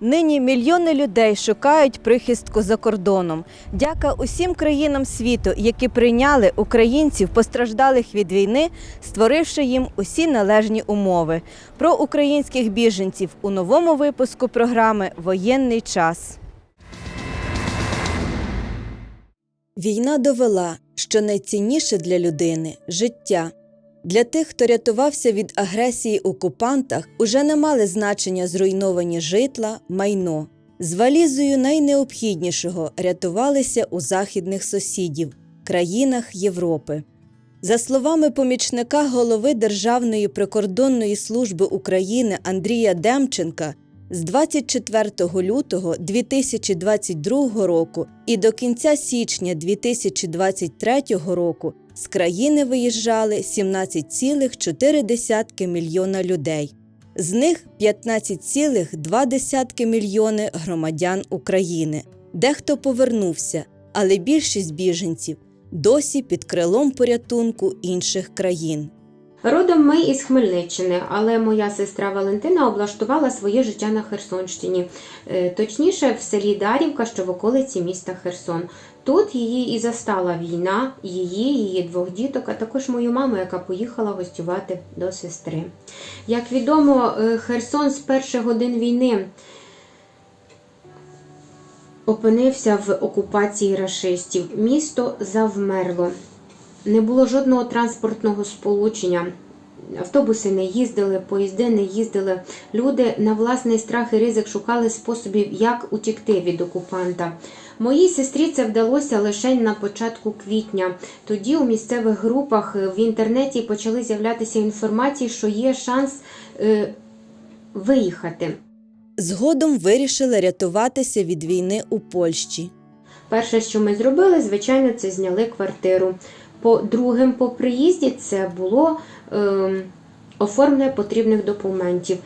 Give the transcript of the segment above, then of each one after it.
Нині мільйони людей шукають прихистку за кордоном. Дяка усім країнам світу, які прийняли українців, постраждалих від війни, створивши їм усі належні умови. Про українських біженців у новому випуску програми Воєнний час. Війна довела, що найцінніше для людини життя. Для тих, хто рятувався від агресії окупантах, уже не мали значення зруйновані житла, майно. З валізою найнеобхіднішого рятувалися у західних сусідів, країнах Європи. За словами помічника голови Державної прикордонної служби України Андрія Демченка, з 24 лютого 2022 року і до кінця січня 2023 року з країни виїжджали 17,4 мільйона людей. З них 15,2 мільйони громадян України. Дехто повернувся, але більшість біженців досі під крилом порятунку інших країн. Родом ми із Хмельниччини, але моя сестра Валентина облаштувала своє життя на Херсонщині, Е, точніше в селі Дарівка, що в околиці міста Херсон. Тут її і застала війна, її, її двох діток, а також мою маму, яка поїхала гостювати до сестри. Як відомо, е, Херсон з перших годин війни опинився в окупації рашистів. Місто завмерло. Не було жодного транспортного сполучення. Автобуси не їздили, поїзди не їздили. Люди на власний страх і ризик шукали способів, як утікти від окупанта. Моїй сестрі це вдалося лише на початку квітня. Тоді у місцевих групах е, в інтернеті почали з'являтися інформації, що є шанс е, виїхати. Згодом вирішили рятуватися від війни у Польщі. Перше, що ми зробили, звичайно, це зняли квартиру. По другим по приїзді це було е, оформлення потрібних документів,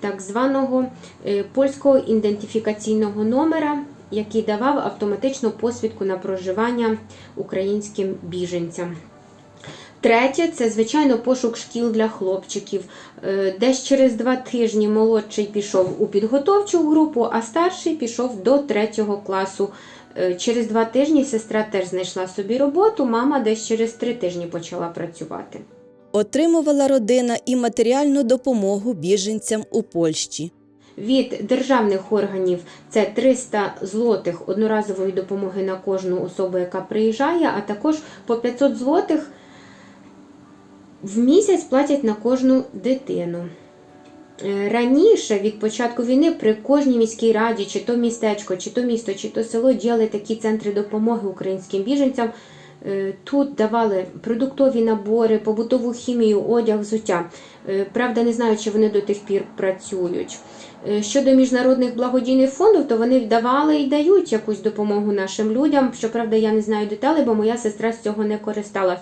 так званого е, польського ідентифікаційного номера, який давав автоматичну посвідку на проживання українським біженцям. Третє це, звичайно, пошук шкіл для хлопчиків. Е, Десь через два тижні молодший пішов у підготовчу групу, а старший пішов до третього класу. Е, Через два тижні сестра теж знайшла собі роботу, мама десь через три тижні почала працювати. Отримувала родина і матеріальну допомогу біженцям у Польщі. Від державних органів це 300 злотих одноразової допомоги на кожну особу, яка приїжджає, а також по 500 злотих в місяць платять на кожну дитину. Е, Раніше від початку війни при кожній міській раді, чи то містечко, чи то місто, чи то село діяли такі центри допомоги українським біженцям. Е, Тут давали продуктові набори, побутову хімію, одяг, взуття. Е, Правда, не знаю, чи вони до тих пір працюють. Е, Щодо міжнародних благодійних фондів, то вони давали і дають якусь допомогу нашим людям. Щоправда, я не знаю деталей, бо моя сестра з цього не користалась.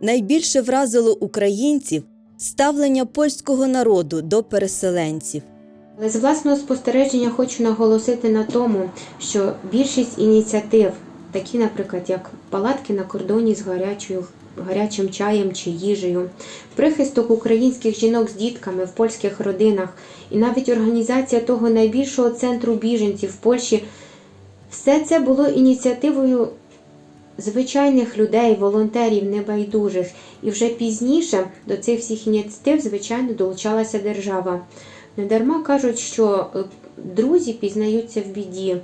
Найбільше вразило українців ставлення польського народу до переселенців. Але з власного спостереження хочу наголосити на тому, що більшість ініціатив, такі, наприклад, як палатки на кордоні з гарячою, гарячим чаєм чи їжею, прихисток українських жінок з дітками в польських родинах, і навіть організація того найбільшого центру біженців в Польщі, все це було ініціативою звичайних людей, волонтерів, небайдужих. І вже пізніше до цих всіх ініціатив, звичайно, долучалася держава. Недарма кажуть, що е, друзі пізнаються в біді.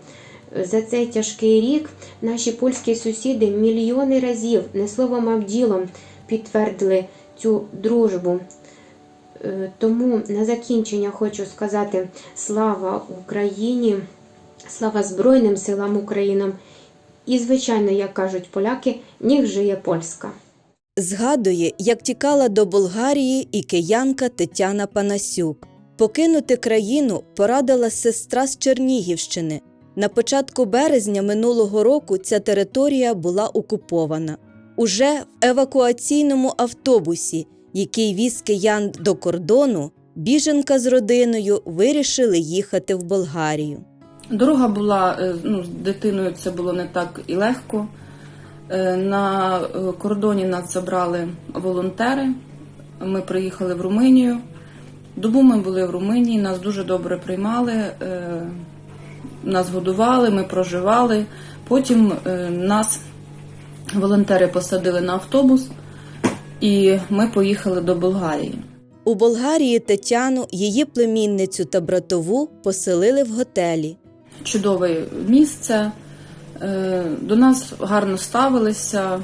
За цей тяжкий рік наші польські сусіди мільйони разів, не словом, а ділом, підтвердили цю дружбу. Е, Тому на закінчення хочу сказати слава Україні, слава Збройним силам України. І, звичайно, як кажуть поляки, ніг жиє Польська. Згадує, як тікала до Болгарії і киянка Тетяна Панасюк. Покинути країну порадила сестра з Чернігівщини. На початку березня минулого року ця територія була окупована. Уже в евакуаційному автобусі, який віз киян до кордону, біженка з родиною вирішили їхати в Болгарію. Дорога була е, ну, з дитиною це було не так і легко. Е, На е, кордоні нас забрали волонтери. Ми приїхали в Румунію. Добу ми були в Румунії, нас дуже добре приймали, нас годували, ми проживали. Потім е, нас волонтери посадили на автобус, і ми поїхали до Болгарії. У Болгарії Тетяну, її племінницю та братову поселили в готелі. Чудове місце. е, До нас гарно ставилися,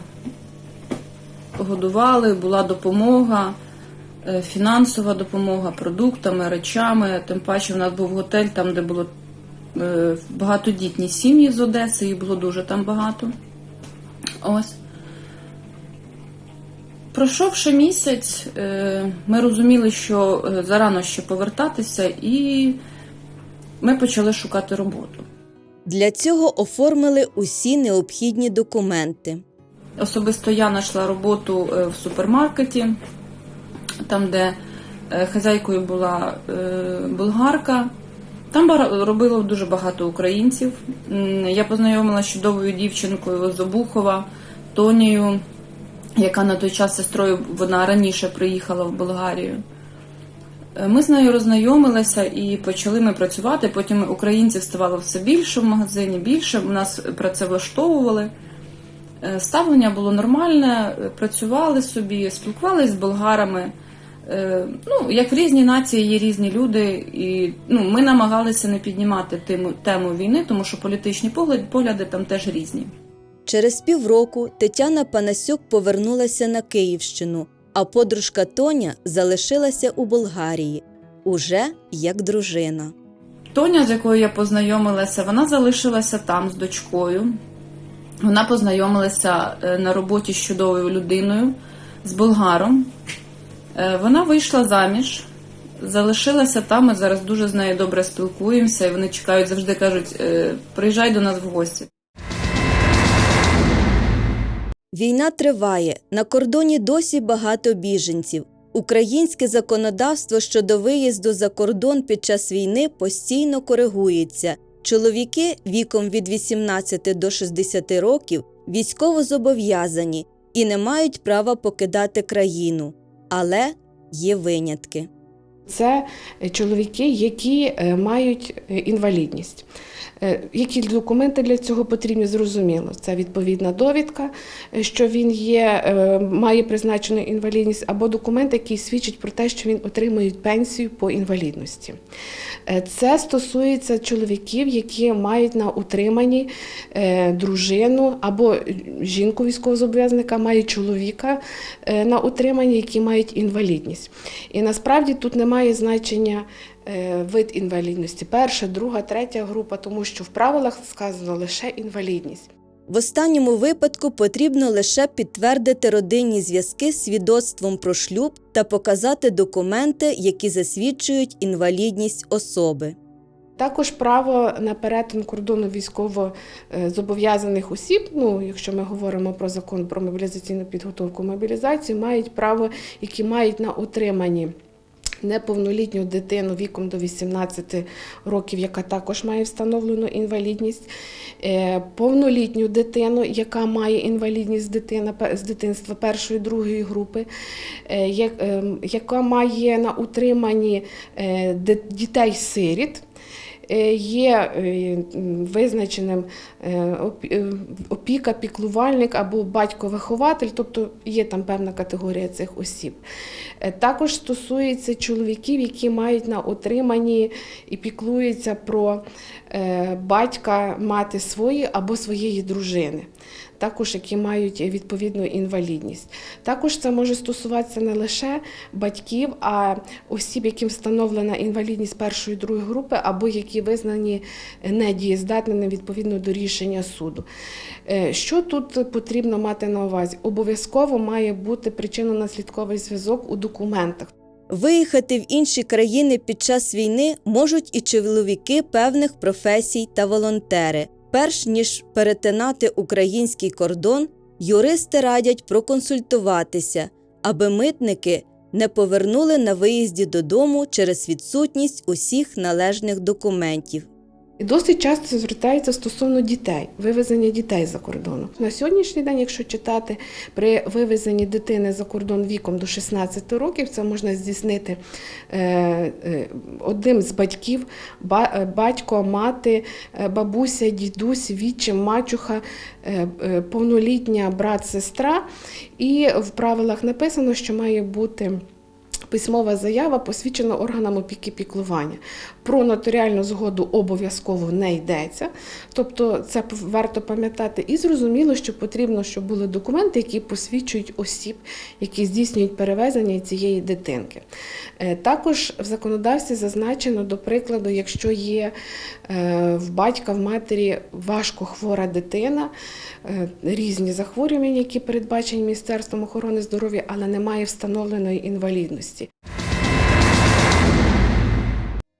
годували, була допомога, е, фінансова допомога продуктами, речами. Тим паче, у нас був готель, там, де було багатодітні сім'ї з Одеси, їх було дуже там багато. Ось. Пройшовши місяць, е, ми розуміли, що е, зарано ще повертатися, і ми почали шукати роботу. Для цього оформили усі необхідні документи. Особисто я знайшла роботу е, в супермаркеті, там, де е, хазяйкою була е, болгарка. Там робило дуже багато українців. Я познайомилася чудовою дівчинкою з Обухова, Тонією, яка на той час сестрою вона раніше приїхала в Болгарію. Е, Ми з нею роззнайомилися і почали ми працювати. Потім українців ставало все більше в магазині, більше нас працевлаштовували. Е, Ставлення було нормальне, е, працювали собі, спілкувалися з болгарами. Е, Ну, як в різні нації є різні люди, і ну, ми намагалися не піднімати тему, тему війни, тому що політичні погляди, погляди там теж різні. Через півроку Тетяна Панасюк повернулася на Київщину, а подружка Тоня залишилася у Болгарії, уже як дружина. Тоня, з якою я познайомилася, вона залишилася там з дочкою. Вона познайомилася е, на роботі з чудовою людиною, з болгаром. Е, Вона вийшла заміж, залишилася там. Ми зараз дуже з нею добре спілкуємося, і вони чекають, завжди кажуть: «Е, приїжджай до нас в гості. Війна триває, на кордоні досі багато біженців. Українське законодавство щодо виїзду за кордон під час війни постійно коригується. Чоловіки віком від 18 до 60 років військово зобов'язані і не мають права покидати країну. Але є винятки. Це чоловіки, які е, мають е, інвалідність. Е, Які документи для цього потрібні, зрозуміло. Це відповідна довідка, що він є, має призначену інвалідність, або документ, який свідчить про те, що він отримує пенсію по інвалідності. Це стосується чоловіків, які мають на утриманні дружину або жінку військовозобов'язаника, має чоловіка на утриманні, які мають інвалідність. І насправді тут немає значення е, вид інвалідності, перша, друга, третя група, тому що в правилах сказано лише інвалідність. В останньому випадку потрібно лише підтвердити родинні зв'язки з свідоцтвом про шлюб та показати документи, які засвідчують інвалідність особи. Також право на перетин кордону військово е, зобов'язаних осіб, ну якщо ми говоримо про закон про мобілізаційну підготовку мобілізацію, мають право, які мають на утриманні неповнолітню дитину віком до 18 років, яка також має встановлену інвалідність, е, повнолітню дитину, яка має інвалідність дитина з дитинства першої другої групи, е, ем, яка має на утриманні е, дітей-сиріт. Е, Є е, визначеним е, опі- опіка, піклувальник або батько-вихователь, тобто є там певна категорія цих осіб. Також стосується чоловіків, які мають на отриманні і піклуються про батька, мати свої або своєї дружини. Також які мають відповідну інвалідність. Також це може стосуватися не лише батьків, а осіб, яким встановлена інвалідність першої другої групи, або які визнані недієздатними відповідно до рішення суду. Е, Що тут потрібно мати на увазі? Обов'язково має бути причинно-наслідковий зв'язок у документах. Виїхати в інші країни під час війни можуть і чоловіки певних професій та волонтери. Перш ніж перетинати український кордон, юристи радять проконсультуватися, аби митники не повернули на виїзді додому через відсутність усіх належних документів. І досить часто звертаються стосовно дітей, вивезення дітей за кордону. На сьогоднішній день, якщо читати, при вивезенні дитини за кордон віком до 16 років, це можна здійснити е, е, одним з батьків, е, батько, мати, бабуся, дідусь, відчим, мачуха, повнолітня брат, сестра. І в правилах написано, що має бути. Письмова заява посвідчена органам опіки піклування. Про нотаріальну згоду обов'язково не йдеться. Тобто це варто пам'ятати. І зрозуміло, що потрібно, щоб були документи, які посвідчують осіб, які здійснюють перевезення цієї дитинки. Е, Також в законодавстві зазначено, до прикладу, якщо є е, в батька, в матері важко хвора дитина, е, різні захворювання, які передбачені Міністерством охорони здоров'я, але немає встановленої інвалідності.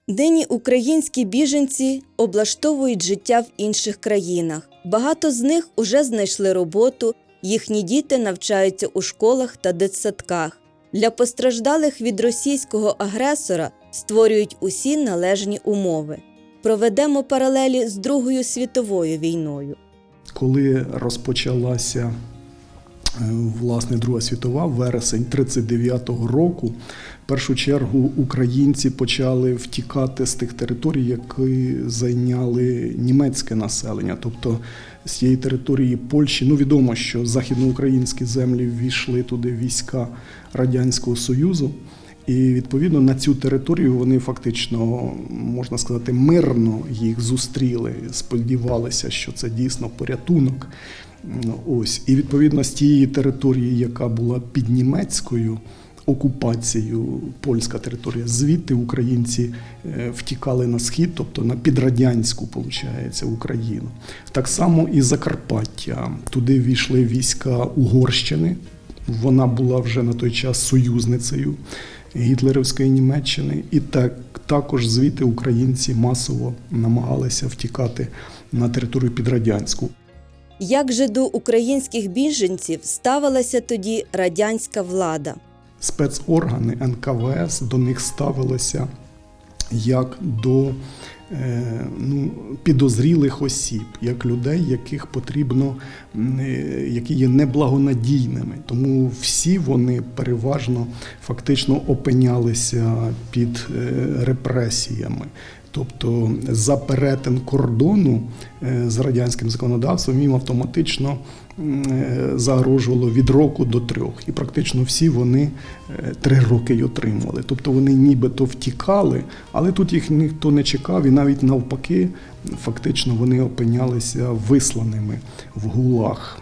Нині українські біженці облаштовують життя в інших країнах. Багато з них уже знайшли роботу, їхні діти навчаються у школах та дитсадках. Для постраждалих від російського агресора створюють усі належні умови. Проведемо паралелі з Другою світовою війною. коли розпочалася е, власне Друга світова, вересень 39-го року, першу чергу українці почали втікати з тих територій, які зайняли німецьке населення. Тобто з цієї території Польщі, ну відомо, що західноукраїнські землі ввійшли туди війська Радянського Союзу. І відповідно на цю територію вони фактично, можна сказати, мирно їх зустріли, сподівалися, що це дійсно порятунок. Ось і відповідно з тієї території, яка була під німецькою окупацією, польська територія, звідти українці е, втікали на схід, тобто на підрадянську, виходить, Україну. Так само і Закарпаття. Туди війшли війська Угорщини. Вона була вже на той час союзницею гітлерівської Німеччини, і так також звідти українці масово намагалися втікати на територію підрадянську. Як же до українських біженців ставилася тоді радянська влада? Спецоргани НКВС до них ставилися як до е, ну, підозрілих осіб, як людей, яких потрібно, е, які є неблагонадійними. Тому всі вони переважно фактично опинялися під е, репресіями. Тобто за перетин кордону е, з радянським законодавством їм автоматично е, загрожувало від року до трьох. І практично всі вони е, три роки й отримували. Тобто вони нібито втікали, але тут їх ніхто не чекав, і навіть навпаки, фактично вони опинялися висланими в гулах.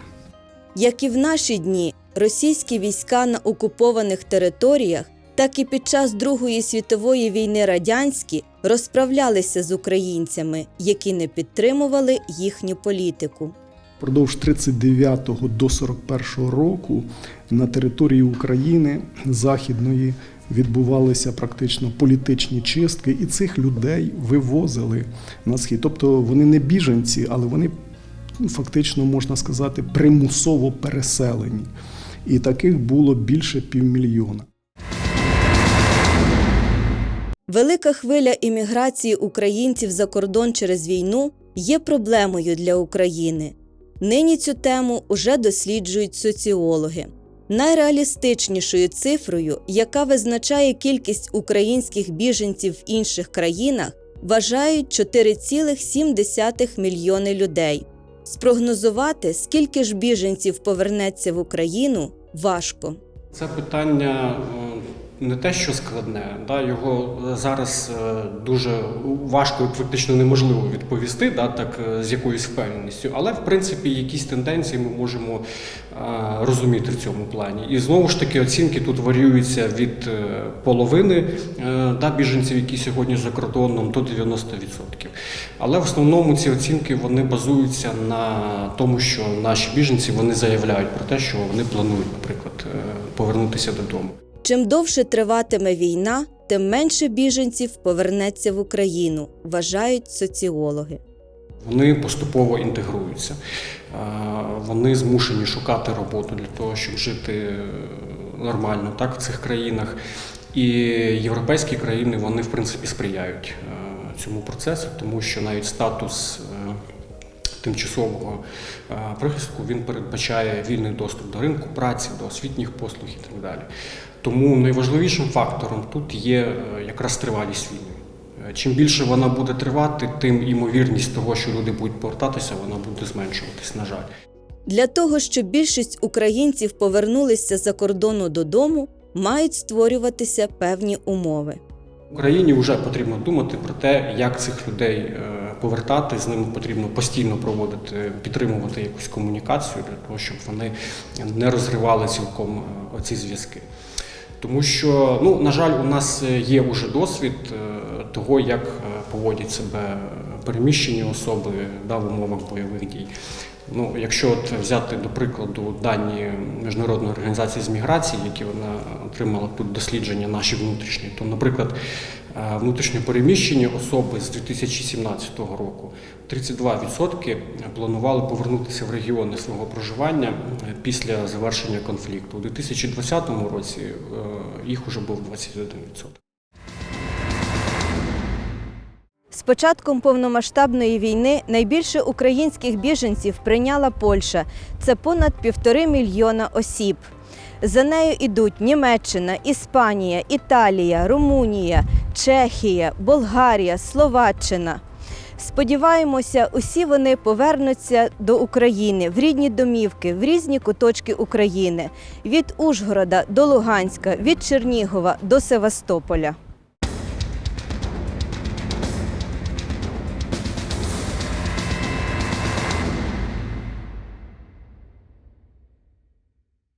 Як і в наші дні, російські війська на окупованих територіях, так і під час Другої світової війни радянські розправлялися з українцями, які не підтримували їхню політику. Продовж 39 до 41 року на території України Західної відбувалися практично політичні чистки, і цих людей вивозили на схід. Тобто вони не біженці, але вони ну, фактично можна сказати примусово переселені. І таких було більше півмільйона. Велика хвиля імміграції українців за кордон через війну є проблемою для України. Нині цю тему уже досліджують соціологи. Найреалістичнішою цифрою, яка визначає кількість українських біженців в інших країнах, вважають 4,7 мільйони людей. Спрогнозувати, скільки ж біженців повернеться в Україну, важко. Це питання е, не те, що складне, да, його зараз е, дуже важко, фактично неможливо відповісти, да, так е, з якоюсь впевненістю. Але в принципі якісь тенденції ми можемо е, розуміти в цьому плані. І знову ж таки оцінки тут варіюються від е, половини е, да, біженців, які сьогодні за кордоном, до 90%. Але в основному ці оцінки вони базуються на тому, що наші біженці вони заявляють про те, що вони планують, наприклад, е, повернутися додому. Чим довше триватиме війна, тим менше біженців повернеться в Україну, вважають соціологи. Вони поступово інтегруються. Вони змушені шукати роботу для того, щоб жити нормально так, в цих країнах. І європейські країни вони в принципі сприяють цьому процесу, тому що навіть статус е, тимчасового прихистку він передбачає вільний доступ до ринку праці, до освітніх послуг і так далі. Тому найважливішим фактором тут є е, якраз тривалість війни. Е, Чим більше вона буде тривати, тим імовірність того, що люди будуть повертатися, вона буде зменшуватись, на жаль. Для того, щоб більшість українців повернулися за кордону додому, мають створюватися певні умови. Україні вже потрібно думати про те, як цих людей е, повертати. З ними потрібно постійно проводити, підтримувати якусь комунікацію для того, щоб вони не розривали цілком оці зв'язки. Тому що, ну, на жаль, у нас є вже досвід е, того, як е, поводять себе переміщені особи да, в умовах бойових дій. Ну, якщо от взяти до прикладу дані Міжнародної організації з міграції, які вона отримала тут дослідження наші внутрішні, то, наприклад, е, внутрішньо переміщені особи з 2017 року 32% планували повернутися в регіони свого проживання е, після завершення конфлікту. У 2020 році е, їх уже був 21%. З початком повномасштабної війни найбільше українських біженців прийняла Польща. Це понад півтори мільйона осіб. За нею йдуть Німеччина, Іспанія, Італія, Румунія, Чехія, Болгарія, Словаччина. Сподіваємося, усі вони повернуться до України в рідні домівки, в різні куточки України від Ужгорода до Луганська, від Чернігова до Севастополя.